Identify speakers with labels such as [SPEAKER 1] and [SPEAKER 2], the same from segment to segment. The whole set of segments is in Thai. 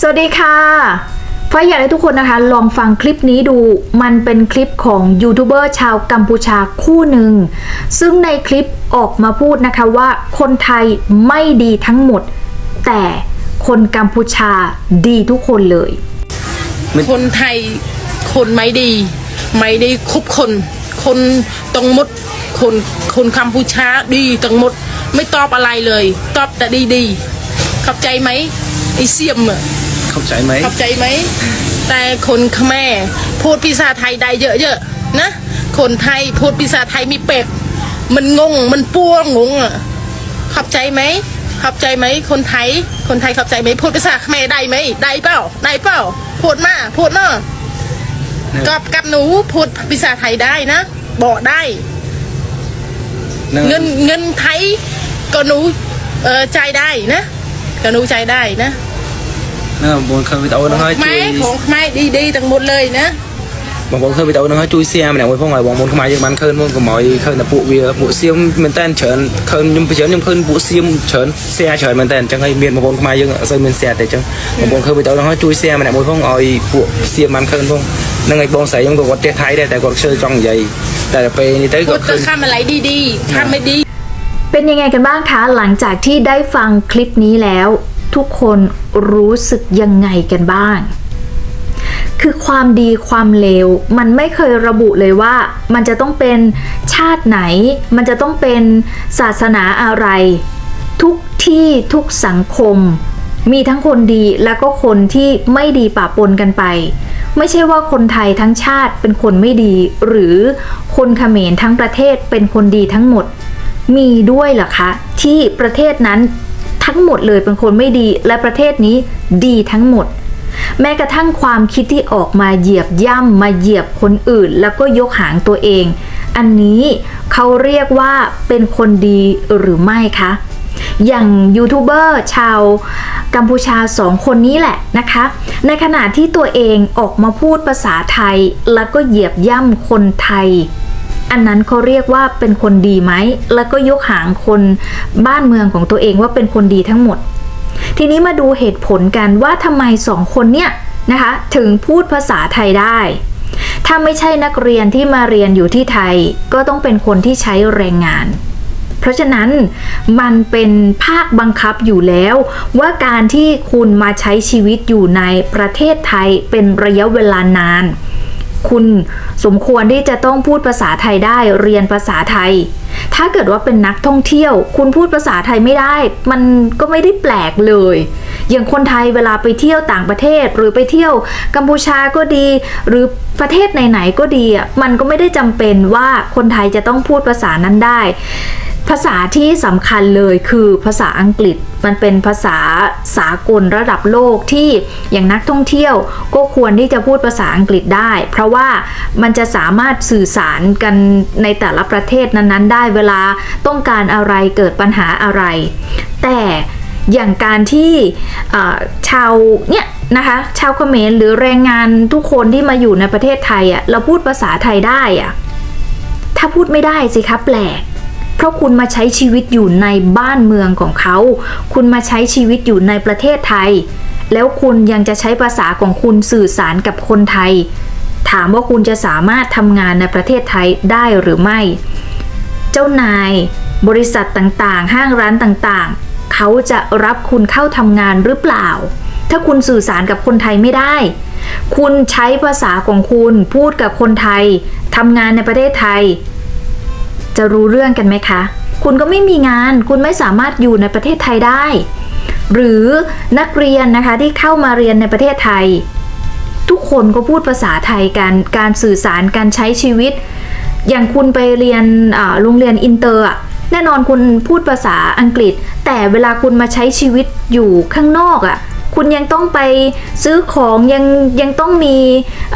[SPEAKER 1] สวัสดีค่ะฟ้าอยากให้ทุกคนนะคะ ลองฟังคลิปนี้ดู มันเป็นคลิปของยูทูบเบอร์ชาวกัมพูชาคู่หนึ่ง ซึ่งในคลิปออกมาพูดนะคะว่าคนไทยไม่ดีทั้งหมด แต่คนกัมพูชาดีทุกคนเลย
[SPEAKER 2] คนไทยคนไม่ดี ไม่ได้คบคน คนต้องมดคนคนกัมพูชาดีต้องหมด ไม่ตอบอะไรเลย ตอบแต่ดีดีๆเข้าใจไหมไอเสียมอะ
[SPEAKER 3] เข้าใจไหม
[SPEAKER 2] เข้าใจไหม แต่คนขแม่พูดภาษาไทยได้เยอะๆนะ คนไทยพูดภาษาไทยมีเป็ด มันงง มันป้วงงงอะเข้าใจไหมเข้าใจไหมคนไทย คนไทยเข้าใจไหมพูดภาษาขแม่ได้ไหมได้เปล่าได้เปล่าพูดมาพูดเนาะกับกับหนูพูดภาษาไทยได้นะบอกได้ เงินเงินไทยก็หนูเออใจายได้นะก็หนูใจายได้นะ
[SPEAKER 3] นะบางคนไปเอาน้อช่ว
[SPEAKER 2] ไม่ของไม่ดีๆทั้งหมดเลยนะ
[SPEAKER 3] บางคนเคยไปเอาน้องให้ช่วยเสียมันเนี่ยพวกไงบางคนเข้ามาเยอะมันเคยมันก็มอยเคยนะปุ๊บเวียปุ๊บเสียมมันเต้นเฉินเคยยังไปเฉินยิ่งเคยปุ๊บเสียมเฉินเสียเฉินมันเต้นจังไงเมียนบางคนเข้ามาเยอะเสียมเสียแต่จังบางคนเคยไปเอาน้องให้ช่วยเสียมันเนี่ยพวกไอ้ปุ๊บเสียมมันเคยพวกนั่งไอ้บางส่ยังก็วัดเจ้ไทยได้แต่ก็เชื่อจังใหญ่แต่ไปนี่ไต้ก็
[SPEAKER 2] ด
[SPEAKER 3] เค
[SPEAKER 2] แต่าคอะไรดีๆคำไม่ดี
[SPEAKER 1] เป็นยังไงกันบ้างคะ หลังจากที่ได้ฟังคลิปนี้แล้ว ทุกคนรู้สึกยังไงกันบ้าง คือความดีความเลวมันไม่เคยระบุเลยว่า มันจะต้องเป็นชาติไหน มันจะต้องเป็นศาสนาอะไร ทุกที่ทุกสังคม มีทั้งคนดีแล้วก็คนที่ไม่ดีปะปนกันไป ไม่ใช่ว่าคนไทยทั้งชาติเป็นคนไม่ดี หรือคนเขมรทั้งประเทศเป็นคนดีทั้งหมด มีด้วยเหรอคะ ที่ประเทศนั้น ทั้งหมดเลยเป็นคนไม่ดี และประเทศนี้ดีทั้งหมด แม้กระทั่งความคิดที่ออกมาเหยียบย่ำมาเหยียบคนอื่น แล้วก็ยกหางตัวเอง อันนี้เขาเรียกว่าเป็นคนดีหรือไม่คะอย่างยูทูบเบอร์ชาวกัมพูชาสองคนนี้แหละนะคะ ในขณะที่ตัวเองออกมาพูดภาษาไทย แล้วก็เหยียบย่ำคนไทย อันนั้นเขาเรียกว่าเป็นคนดีไหม แล้วก็ยกหางคนบ้านเมืองของตัวเองว่าเป็นคนดีทั้งหมด ทีนี้มาดูเหตุผลกันว่าทำไมสองคนเนี่ยนะคะถึงพูดภาษาไทยได้ ถ้าไม่ใช่นักเรียนที่มาเรียนอยู่ที่ไทย ก็ต้องเป็นคนที่ใช้แรงงาน เพราะฉะนั้นมันเป็นภาคบังคับอยู่แล้ว ว่าการที่คุณมาใช้ชีวิตอยู่ในประเทศไทยเป็นระยะเวลานาน คุณสมควรที่จะต้องพูดภาษาไทยได้เรียนภาษาไทย ถ้าเกิดว่าเป็นนักท่องเที่ยว คุณพูดภาษาไทยไม่ได้ มันก็ไม่ได้แปลกเลย อย่างคนไทยเวลาไปเที่ยวต่างประเทศ หรือไปเที่ยวกัมพูชาก็ดี หรือประเทศไหนๆก็ดีอะมันก็ไม่ได้จำเป็นว่าคนไทยจะต้องพูดภาษานั้นได้ ภาษาที่สำคัญเลยคือภาษาอังกฤษมันเป็นภาษาสากลระดับโลกที่อย่างนักท่องเที่ยวก็ควรที่จะพูดภาษาอังกฤษได้ เพราะว่ามันจะสามารถสื่อสารกันในแต่ละประเทศนั้นๆ ได้เวลาต้องการอะไรเกิดปัญหาอะไร แต่อย่างการที่ชาวเนี่ยนะคะชาวเขมรหรือแรงงานทุกคนที่มาอยู่ในประเทศไทยอะ่ะเราพูดภาษาไทยได้อะ่ะถ้าพูดไม่ได้สิคะแปลก เพราะคุณมาใช้ชีวิตอยู่ในบ้านเมืองของเขา คุณมาใช้ชีวิตอยู่ในประเทศไทย แล้วคุณยังจะใช้ภาษาของคุณสื่อสารกับคนไทย ถามว่าคุณจะสามารถทำงานในประเทศไทยได้หรือไม่ เจ้านาย บริษัทต่างๆ ห้างร้านต่างๆ เขาจะรับคุณเข้าทำงานหรือเปล่า ถ้าคุณสื่อสารกับคนไทยไม่ได้ คุณใช้ภาษาของคุณพูดกับคนไทยทำงานในประเทศไทย จะรู้เรื่องกันไหมคะ คุณก็ไม่มีงาน คุณไม่สามารถอยู่ในประเทศไทยได้ หรือนักเรียนนะคะที่เข้ามาเรียนในประเทศไทย ทุกคนก็พูดภาษาไทยกัน การสื่อสารการใช้ชีวิต อย่างคุณไปเรียนโรงเรียนอินเตอร์แน่นอนคุณพูดภาษาอังกฤษ แต่เวลาคุณมาใช้ชีวิตอยู่ข้างนอกอะ คุณยังต้องไปซื้อของยังยังต้องมี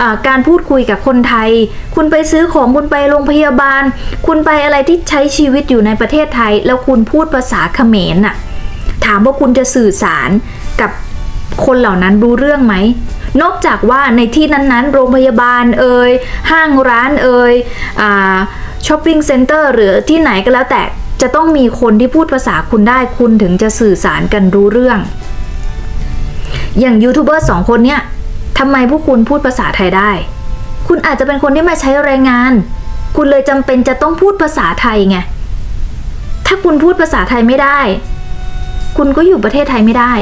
[SPEAKER 1] อ่าการพูดคุยกับคนไทย คุณไปซื้อของคุณไปโรงพยาบาล คุณไปอะไรที่ใช้ชีวิตอยู่ในประเทศไทย แล้วคุณพูดภาษาเขมรน่ะถามว่าคุณจะสื่อสารกับคนเหล่านั้นรู้เรื่องไหมนอกจากว่าในที่นั้นๆ โรงพยาบาลเอ่ยห้างร้านเอ่ยช้อปปิ้งเซ็นเตอร์หรือที่ไหนก็แล้วแต่จะต้องมีคนที่พูดภาษาคุณได้คุณถึงจะสื่อสารกันรู้เรื่อง อย่างยูทูบเบอร์สองคนเนี่ยทำไมพวกคุณพูดภาษาไทยได้ คุณอาจจะเป็นคนที่มาใช้แรงงาน คุณเลยจำเป็นจะต้องพูดภาษาไทยไง ถ้าคุณพูดภาษาไทยไม่ได้ คุณก็อยู่ประเทศไทยไม่ได้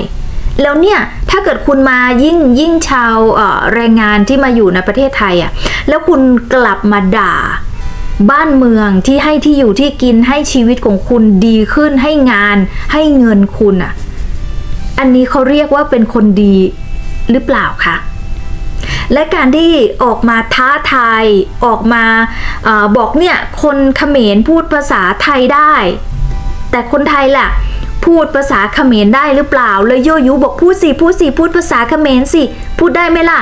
[SPEAKER 1] แล้วเนี่ยถ้าเกิดคุณมายิ่งยิ่งชาวแรงงานที่มาอยู่ในประเทศไทยอะ แล้วคุณกลับมาด่าบ้านเมืองที่ให้ที่อยู่ที่กินให้ชีวิตของคุณดีขึ้นให้งานให้เงินคุณอะ อันนี้เขาเรียกว่าเป็นคนดีหรือเปล่าคะและการที่ออกมาท้าทายออกมาออบอกเนี่ยคนเขมรพูดภาษาไทยได้ แต่คนไทยล่ะ พูดภาษาเขมรได้หรือเปล่าเลยโยยุบอกพูดสิพูดสิพูดภาษาเขมรสิพูดได้ไหมล่ะ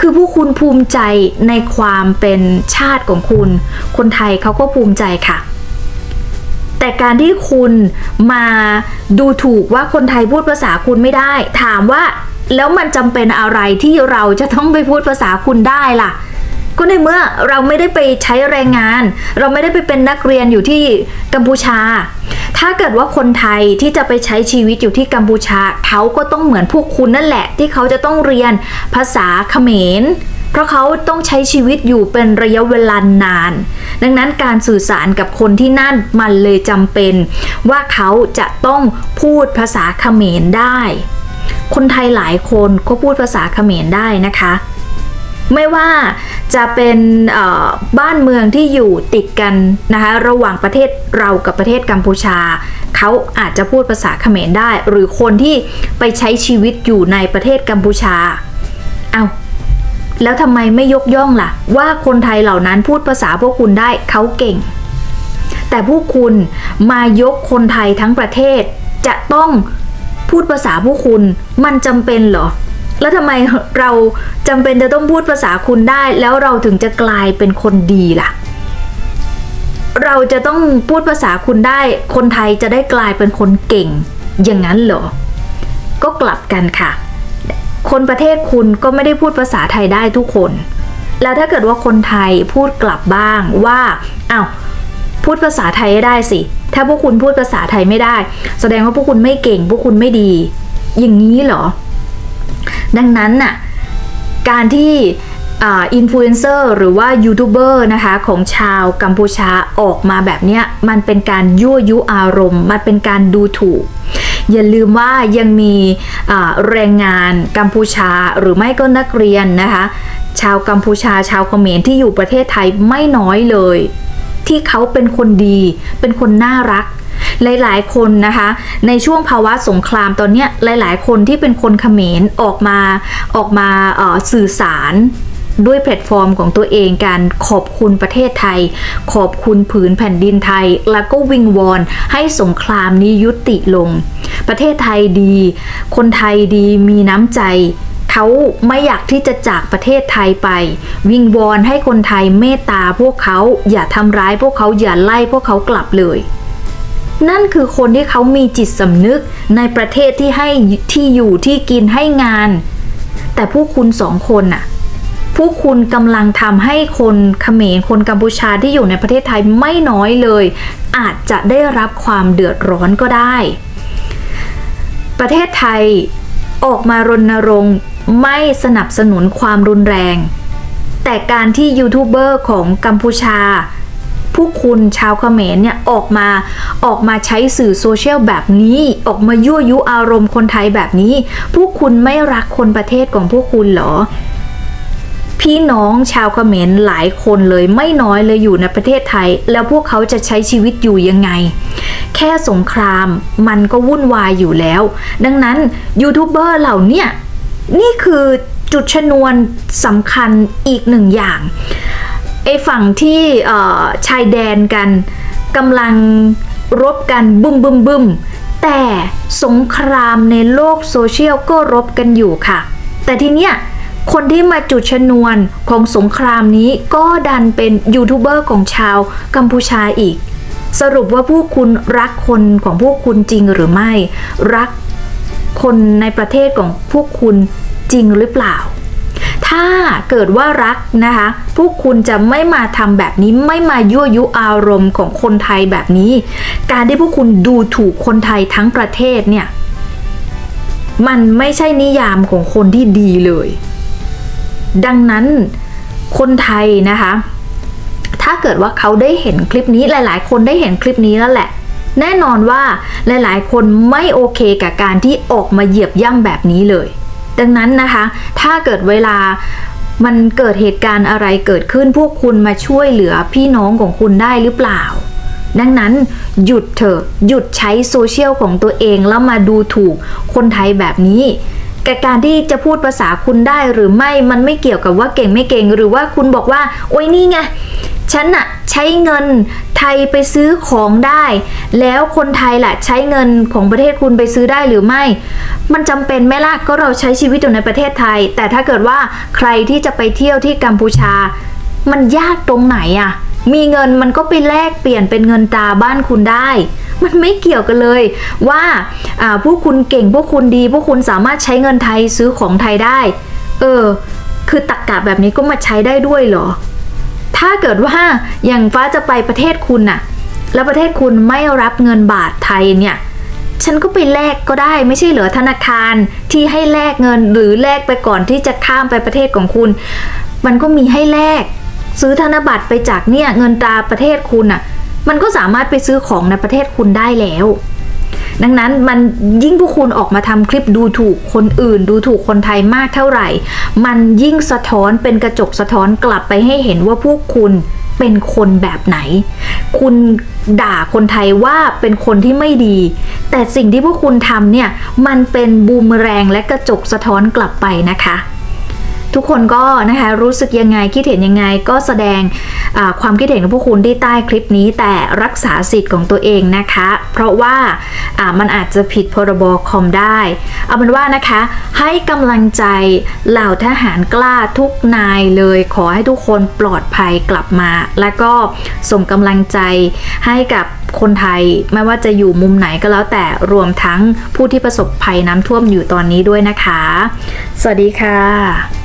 [SPEAKER 1] คือผู้คุณภูมิใจในความเป็นชาติของคุณ คนไทยเขาก็ภูมิใจค่ะ แต่การที่คุณมาดูถูกว่าคนไทยพูดภาษาคุณไม่ได้ ถามว่าแล้วมันจำเป็นอะไรที่เราจะต้องไปพูดภาษาคุณได้ล่ะก็ในเมื่อเราไม่ได้ไปใช้แรงงาน เราไม่ได้ไปเป็นนักเรียนอยู่ที่กัมพูชา ถ้าเกิดว่าคนไทยที่จะไปใช้ชีวิตอยู่ที่กัมพูชา เขาก็ต้องเหมือนพวกคุณนั่นแหละ ที่เขาจะต้องเรียนภาษาเขมร เพราะเขาต้องใช้ชีวิตอยู่เป็นระยะเวลานาน ดังนั้นการสื่อสารกับคนที่นั่นมันเลยจำเป็น ว่าเขาจะต้องพูดภาษาเขมรได้ คนไทยหลายคนก็พูดภาษาเขมรได้นะคะ ไม่ว่าจะเป็นบ้านเมืองที่อยู่ติดกันนะคะระหว่างประเทศเรากับประเทศกัมพูชาเขาอาจจะพูดภาษาเขมรได้ หรือคนที่ไปใช้ชีวิตอยู่ในประเทศกัมพูชาเอา แล้วทำไมไม่ยกย่องล่ะ ว่าคนไทยเหล่านั้นพูดภาษาพวกคุณได้เขาเก่ง แต่พวกคุณมายกคนไทยทั้งประเทศ จะต้องพูดภาษาพวกคุณมันจำเป็นเหรอ แล้วทำไมเราจำเป็นจะต้องพูดภาษาคุณได้ แล้วเราถึงจะกลายเป็นคนดีล่ะ เราจะต้องพูดภาษาคุณได้ คนไทยจะได้กลายเป็นคนเก่ง อย่างนั้นเหรอ ก็กลับกันค่ะ คนประเทศคุณก็ไม่ได้พูดภาษาไทยได้ทุกคน แล้วถ้าเกิดว่าคนไทยพูดกลับบ้างว่าอ้าวพูดภาษาไทยได้สิ ถ้าพวกคุณพูดภาษาไทยไม่ได้ แสดงว่าพวกคุณไม่เก่ง พวกคุณไม่ดี อย่างนี้เหรอ ดังนั้นน่ะ การที่อินฟลูเอนเซอร์หรือว่ายูทูบเบอร์นะคะของชาวกัมพูชาออกมาแบบเนี้ย มันเป็นการยั่วยุอารมณ์ มันเป็นการดูถูก อย่าลืมว่ายังมีแรงงานกัมพูชาหรือไม่ก็นักเรียนนะคะ ชาวกัมพูชาชาวเขมรที่อยู่ประเทศไทยไม่น้อยเลย ที่เขาเป็นคนดี เป็นคนน่ารักหลายๆ คนนะคะ ในช่วงภาวะสงครามตอนนี้หลาย ๆ คนที่เป็นคนเขมรออกมาออกมาสื่อสาร ด้วยแพลตฟอร์มของตัวเองการขอบคุณประเทศไทย ขอบคุณผืนแผ่นดินไทย แล้วก็วิงวอนให้สงครามนี้ยุติลง ประเทศไทยดี คนไทยดีมีน้ำใจเขาไม่อยากที่จะจากประเทศไทยไป วิงวอนให้คนไทยเมตตาพวกเขาอย่าทำร้ายพวกเขาอย่าไล่พวกเขากลับเลย นั่นคือคนที่เขามีจิตสำนึกในประเทศที่ให้ที่อยู่ที่กินให้งาน แต่พวกคุณสองคนน่ะ พวกคุณกำลังทำให้คนเขมรคนกัมพูชาที่อยู่ในประเทศไทยไม่น้อยเลย อาจจะได้รับความเดือดร้อนก็ได้ ประเทศไทยออกมารณรงค์ไม่สนับสนุนความรุนแรง แต่การที่ยูทูบเบอร์ของกัมพูชา ผู้คุณชาวเขมรเนี่ยออกมาออกมาใช้สื่อโซเชียลแบบนี้ ออกมายั่วยุอารมณ์คนไทยแบบนี้พวกคุณไม่รักคนประเทศของพวกคุณเหรอ พี่น้องชาวเขมรหลายคนเลยไม่น้อยเลยอยู่ในประเทศไทย แล้วพวกเขาจะใช้ชีวิตอยู่ยังไง แค่สงครามมันก็วุ่นวายอยู่แล้ว ดังนั้นยูทูบเบอร์เหล่านี้นี่คือจุดชนวนสำคัญอีกหนึ่งอย่างไอฝั่งที่ชายแดนกันกำลังรบกันบึ้มบึ้มบึ้มแต่สงครามในโลกโซเชียลก็รบกันอยู่ค่ะ แต่ทีเนี้ย คนที่มาจุดชนวนของสงครามนี้ก็ดันเป็นยูทูบเบอร์ของชาวกัมพูชาอีก สรุปว่าพวกคุณรักคนของพวกคุณจริงหรือไม่ รักคนในประเทศของพวกคุณจริงหรือเปล่า ถ้าเกิดว่ารักนะคะ พวกคุณจะไม่มาทำแบบนี้ไม่มายั่วยุอารมณ์ของคนไทยแบบนี้ การที่พวกคุณดูถูกคนไทยทั้งประเทศเนี่ย มันไม่ใช่นิยามของคนที่ดีเลย ดังนั้นคนไทยนะคะ ถ้าเกิดว่าเขาได้เห็นคลิปนี้หลาย ๆ คนได้เห็นคลิปนี้แล้วแหละ แน่นอนว่าหลาย ๆ คนไม่โอเคกับการที่ออกมาเหยียบย่ำแบบนี้เลย ดังนั้นนะคะ ถ้าเกิดเวลามันเกิดเหตุการณ์อะไรเกิดขึ้นพวกคุณมาช่วยเหลือพี่น้องของคุณได้หรือเปล่า ดังนั้นหยุดเถอะหยุดใช้โซเชียลของตัวเองแล้วมาดูถูกคนไทยแบบนี้ กับการที่จะพูดภาษาคุณได้หรือไม่มันไม่เกี่ยวกับว่าเก่งไม่เก่ง หรือว่าคุณบอกว่าโอ้ยนี่ไงฉันอะใช้เงินไทยไปซื้อของได้ แล้วคนไทยล่ะใช้เงินของประเทศคุณไปซื้อได้หรือไม่ มันจำเป็นไหมล่ะก็เราใช้ชีวิตอยู่ในประเทศไทย แต่ถ้าเกิดว่าใครที่จะไปเที่ยวที่กัมพูชา มันยากตรงไหนอะมีเงินมันก็ไปแลกเปลี่ยนเป็นเงินตาบ้านคุณได้ มันไม่เกี่ยวกันเลยว่าอ่าพวกคุณเก่งพวกคุณดี พวกคุณสามารถใช้เงินไทยซื้อของไทยได้ เออ คือตักกะแบบนี้ก็มาใช้ได้ด้วยเหรอ ถ้าเกิดว่าอย่างฟ้าจะไปประเทศคุณน่ะ แล้วประเทศคุณไม่รับเงินบาทไทยเนี่ยฉันก็ไปแลกก็ได้ไม่ใช่เหรอธนาคารที่ให้แลกเงินหรือแลกไปก่อนที่จะข้ามไปประเทศของคุณ มันก็มีให้แลกซื้อธนบัตรไปจากเนี่ยเงินตราประเทศคุณน่ะ มันก็สามารถไปซื้อของในประเทศคุณได้แล้ว ดังนั้นมันยิ่งพวกคุณออกมาทำคลิปดูถูกคนอื่น ดูถูกคนไทยมากเท่าไหร่ มันยิ่งสะท้อนเป็นกระจกสะท้อนกลับไปให้เห็นว่าพวกคุณเป็นคนแบบไหน คุณด่าคนไทยว่าเป็นคนที่ไม่ดี แต่สิ่งที่พวกคุณทำเนี่ย มันเป็นบูมแรงและกระจกสะท้อนกลับไปนะคะ ทุกคนก็นะคะรู้สึกยังไงคิดเห็นยังไงก็แสดงความคิดเห็นของพวกคุณที่ใต้คลิปนี้ แต่รักษาสิทธิ์ของตัวเองนะคะ เพราะว่าอ่ามันอาจจะผิดพรบคอมได้ เอาเป็นว่านะคะ ให้กำลังใจเหล่าทหารกล้าทุกนายเลยขอให้ทุกคนปลอดภัยกลับมา แล้วก็ส่งกำลังใจให้กับคนไทยไม่ว่าจะอยู่มุมไหนก็แล้วแต่รวมทั้งผู้ที่ประสบภัยน้ำท่วมอยู่ตอนนี้ด้วยนะคะ สวัสดีค่ะ